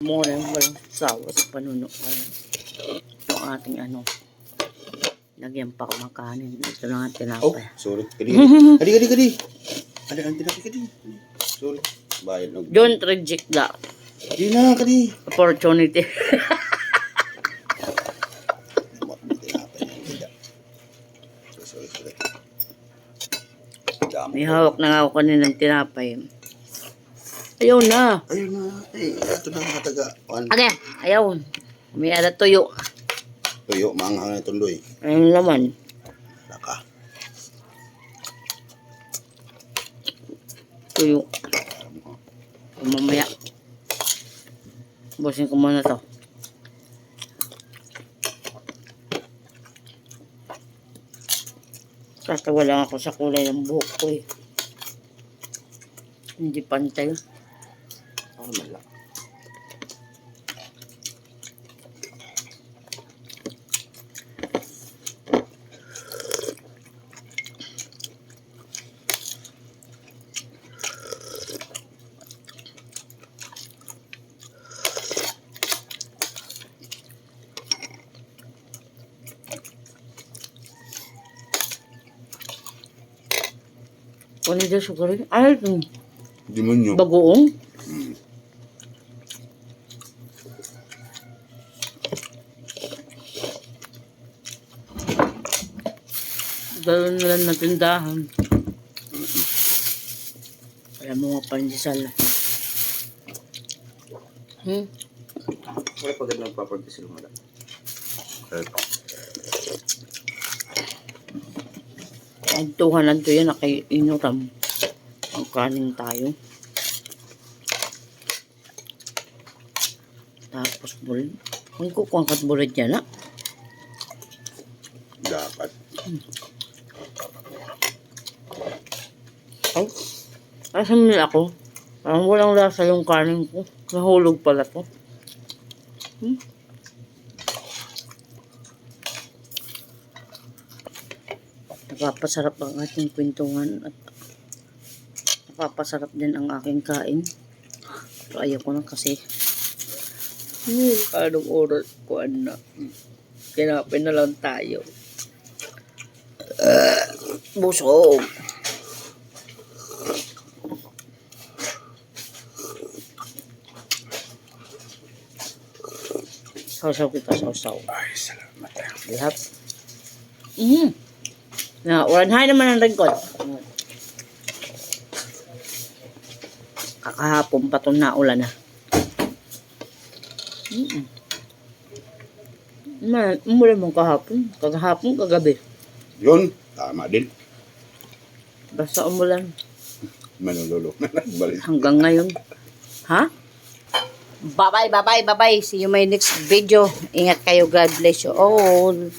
Mura yung walang sawa sa panunuan. Itong ating ano. Lagyan pa ako ng kanin. Ito lang ang Oh, tinapay. sorry. Kadi, kadi, kadi, kadi. Ada ang tinapay kadi. Sorry. Bayad na. Don't reject the Di na, kadi. opportunity. May hawak na nga ako kaninang tinapay. Ayaw na. Ayun na. Eh, ito na mga taga. Ate, ayaw. May ada tuyo. Tuyo, maanghang na tundoy. Ayun naman. Laka. Tuyo. Mamaya. Busin ko muna to. Tatawa lang ako sa kulay ng buhok ko eh. Hindi pantay. Ako naman lang. Ano dyan sugar? Ay, ito. Demonyo. bagoong. Hmm. Gano'n na lang na tindahan. Alam mo nga pandesal. Hmm? Wala pa ganun property sila mga Ang 200 to yan, nakay inuram. Ang kanin tayo. Tapos bulid. Kung kukuangkat bulid yan, ah. Dapat. Ay, asan nila ako? Parang walang lasa yung kanin ko. Nahulog pala to. Hmm? Napapasarap ang ating kwentuhan at napapasarap din ang aking kain. Pero ayaw ko na kasi hmm, anong oras ko na. Kinapin na lang tayo. Busog. Sausaw kita, sausaw. Ay, salamat. Lahat. Mm. Na, uranhay naman ang rengkot. Kakahapon pa itong naulan na. Mm. Man, umulan mo kahapon. Kagahapon, kagabi. Yun, tama din. Basta umulan. Manulolo. Balik. Hanggang ngayon. Ha? Bye-bye, bye-bye, bye-bye. See you my next video. Ingat kayo. God bless you all.